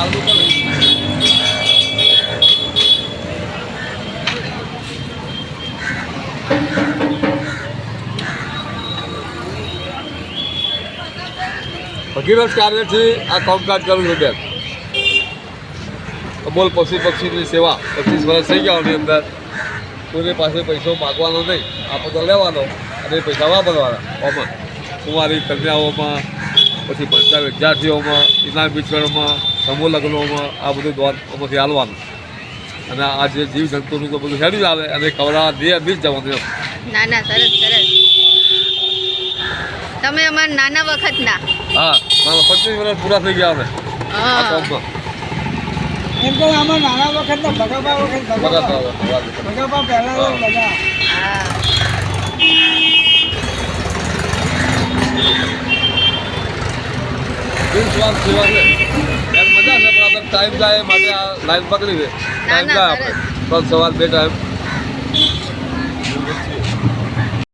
પાલવું પડે. ભગીરથ કાર્યથી આ કામકાજ કરું છું બેન. અમોલ પશુ પક્ષીની સેવા પચીસ વર્ષ થઈ ગયા એની અંદર. કોઈને પાસે પૈસો માગવાનો નહીં. આ બધો લેવાનો અને પૈસા વાપરવાના ઓમાં. કુંવારી કન્યાઓમાં પછી બધા વિદ્યાર્થીઓમાં ઇનામ વિતરણમાં સમૂહ લગ્નોમાં આ બધું દ્વારમાંથી હાલવાનું. અને આ જે જીવ જંતુનું તો બધું હેડ્યું આવે અને ખવડાવવા દે બી જ જવાનું ના ના સરસ સરસ. તમે અમારા નાના વખતના? હા મારા પચીસ વર્ષ પૂરા થઈ ગયા હવે આ હા. એમ તો આમાં નાના વખત ને વખત પહેલા હા. બિનસ્વાર્થ સેવા છે એમ મજા છે પણ આપણે ટાઈમ જાય માટે આ લાઈન પકડી છે ટાઈમ જાય આપણે. પણ સવાર બે ટાઈમ